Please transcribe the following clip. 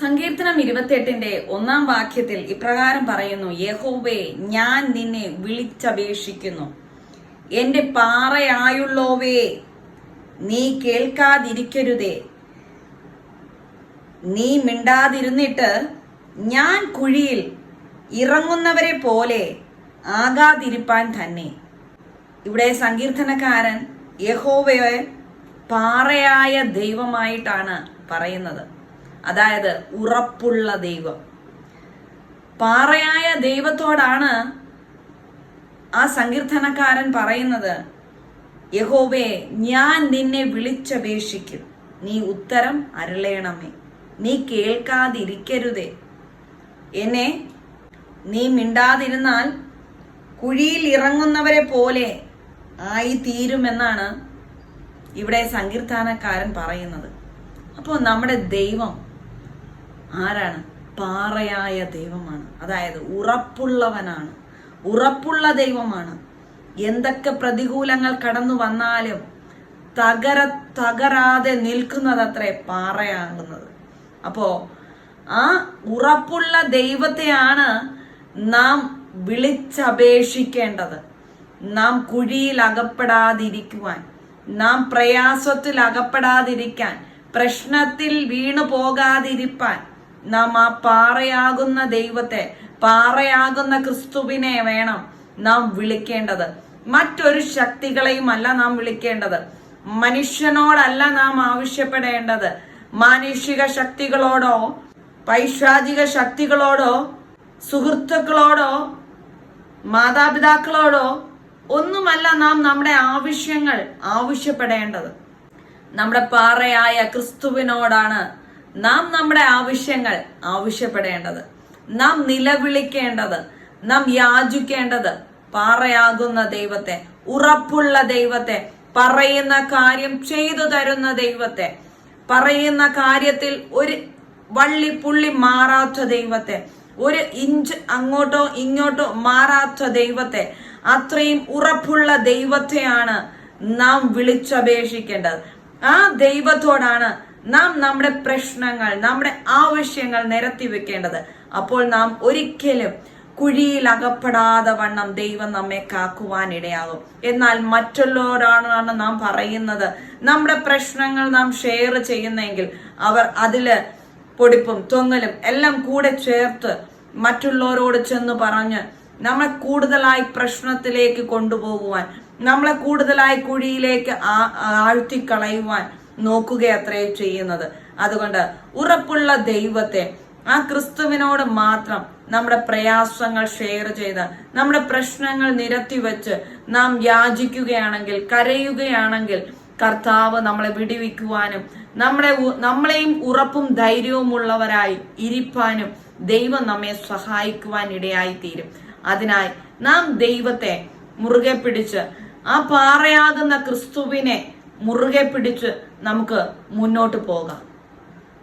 സങ്കീർത്തനം ഇരുപത്തിയെട്ടിന്റെ ഒന്നാം വാക്യത്തിൽ ഇപ്രകാരം പറയുന്നു യഹോവേ ഞാൻ നിന്നെ വിളിച്ചപേക്ഷിക്കുന്നു. എന്റെ പാറയായുള്ളോവേ നീ കേൾക്കാതിരിക്കരുതേ. നീ മിണ്ടാതിരുന്നിട്ട് ഞാൻ കുഴിയിൽ ഇറങ്ങുന്നവരെ പോലെ ആകാതിരിപ്പാൻ തന്നെ. ഇവിടെ സങ്കീർത്തനക്കാരൻ യഹോവയെ പാറയായ ദൈവമായിട്ടാണ് പറയുന്നത്. അതായത് ഉറപ്പുള്ള ദൈവം. പാറയായ ദൈവത്തോടാണ് ആ സങ്കീർത്തനക്കാരൻ പറയുന്നത് യഹോവേ ഞാൻ നിന്നെ വിളിച്ചപേക്ഷിക്കും. നീ ഉത്തരം അരുളേണമേ. നീ കേൾക്കാതിരിക്കരുതേ. എന്നെ നീ മിണ്ടാതിരുന്നാൽ കുഴിയിൽ ഇറങ്ങുന്നവരെ പോലെ ആയി തീരുമെന്നാണ് ഇവിടെ സങ്കീർത്തനക്കാരൻ പറയുന്നത്. അപ്പോൾ നമ്മുടെ ദൈവം ആരാണ്? പാറയായ ദൈവമാണ്. അതായത് ഉറപ്പുള്ളവനാണ്. ഉറപ്പുള്ള ദൈവമാണ്. എന്തൊക്കെ പ്രതികൂലങ്ങൾ കടന്നു വന്നാലും തകര തകരാതെ നിൽക്കുന്നത് അത്രേ പാറയാകുന്നത്. അപ്പോ ആ ഉറപ്പുള്ള ദൈവത്തെയാണ് നാം വിളിച്ചപേക്ഷിക്കേണ്ടത്. നാം കുഴിയിൽ അകപ്പെടാതിരിക്കുവാൻ നാം പ്രയാസത്തിൽ അകപ്പെടാതിരിക്കാൻ പ്രശ്നത്തിൽ വീണു പോകാതിരിപ്പാൻ നാം ആ പാറയാകുന്ന ദൈവത്തെ പാറയാകുന്ന ക്രിസ്തുവിനെ വേണം നാം വിളിക്കേണ്ടത്. മറ്റൊരു ശക്തികളെയും അല്ല നാം വിളിക്കേണ്ടത്. മനുഷ്യനോടല്ല നാം ആവശ്യപ്പെടേണ്ടത്. മാനുഷിക ശക്തികളോടോ പൈശാചിക ശക്തികളോടോ സുഹൃത്തുക്കളോടോ മാതാപിതാക്കളോടോ ഒന്നുമല്ല നാം നമ്മുടെ ആവശ്യങ്ങൾ ആവശ്യപ്പെടേണ്ടത്. നമ്മുടെ പാറയായ ക്രിസ്തുവിനോടാണ് നാം നമ്മുടെ ആവശ്യങ്ങൾ ആവശ്യപ്പെടേണ്ടത് നാം നിലവിളിക്കേണ്ടത് നാം യാചിക്കേണ്ടത് പാറയാകുന്ന ദൈവത്തെ ഉറപ്പുള്ള ദൈവത്തെ പറയുന്ന കാര്യം ചെയ്തു തരുന്ന ദൈവത്തെ പറയുന്ന കാര്യത്തിൽ ഒരു വള്ളി പുള്ളി മാറാത്ത ദൈവത്തെ ഒരു ഇഞ്ച് അങ്ങോട്ടോ ഇങ്ങോട്ടോ മാറാത്ത ദൈവത്തെ അത്രയും ഉറപ്പുള്ള ദൈവത്തെയാണ് നാം വിളിച്ചപേക്ഷിക്കേണ്ടത്. ആ ദൈവത്തോടാണ് നാം നമ്മുടെ പ്രശ്നങ്ങൾ നമ്മുടെ ആവശ്യങ്ങൾ നിരത്തി വെക്കേണ്ടത്. അപ്പോൾ നാം ഒരിക്കലും കുഴിയിൽ അകപ്പെടാതെ വണ്ണം ദൈവം നമ്മെ കാക്കുവാൻ ഇടയാകും. എന്നാൽ മറ്റുള്ളവരാണ് നാം പറയുന്നത് നമ്മുടെ പ്രശ്നങ്ങൾ നാം ഷെയർ ചെയ്യുന്നെങ്കിൽ അവർ അതിൽ പൊടിപ്പും തൊങ്ങലും എല്ലാം കൂടെ ചേർത്ത് മറ്റുള്ളവരോട് ചെന്ന് പറഞ്ഞ് നമ്മളെ കൂടുതലായി പ്രശ്നത്തിലേക്ക് കൊണ്ടുപോകുവാൻ നമ്മളെ കൂടുതലായി കുഴിയിലേക്ക് ആഴ്ത്തിക്കളയുവാൻ നോക്കുകയത്രേ ചെയ്യുന്നത്. അതുകൊണ്ട് ഉറപ്പുള്ള ദൈവത്തെ ആ ക്രിസ്തുവിനോട് മാത്രം നമ്മുടെ പ്രയാസങ്ങൾ ഷെയർ ചെയ്ത് നമ്മുടെ പ്രശ്നങ്ങൾ നിരത്തി വെച്ച് നാം യാചിക്കുകയാണെങ്കിൽ കരയുകയാണെങ്കിൽ കർത്താവ് നമ്മളെ വിടിവിക്കുവാനും നമ്മളെ നമ്മളെയും ഉറപ്പും ധൈര്യവും ഉള്ളവരായി ഇരിപ്പാനും ദൈവം നമ്മെ സഹായിക്കുവാൻ ഇടയായി തീരും അതിനായി നാം ദൈവത്തെ മുറുകെ പിടിച്ച് ആ പാറയാകുന്ന ക്രിസ്തുവിനെ മുറുകെ പിടിച്ച് നമുക്ക് മുന്നോട്ട് പോകാം.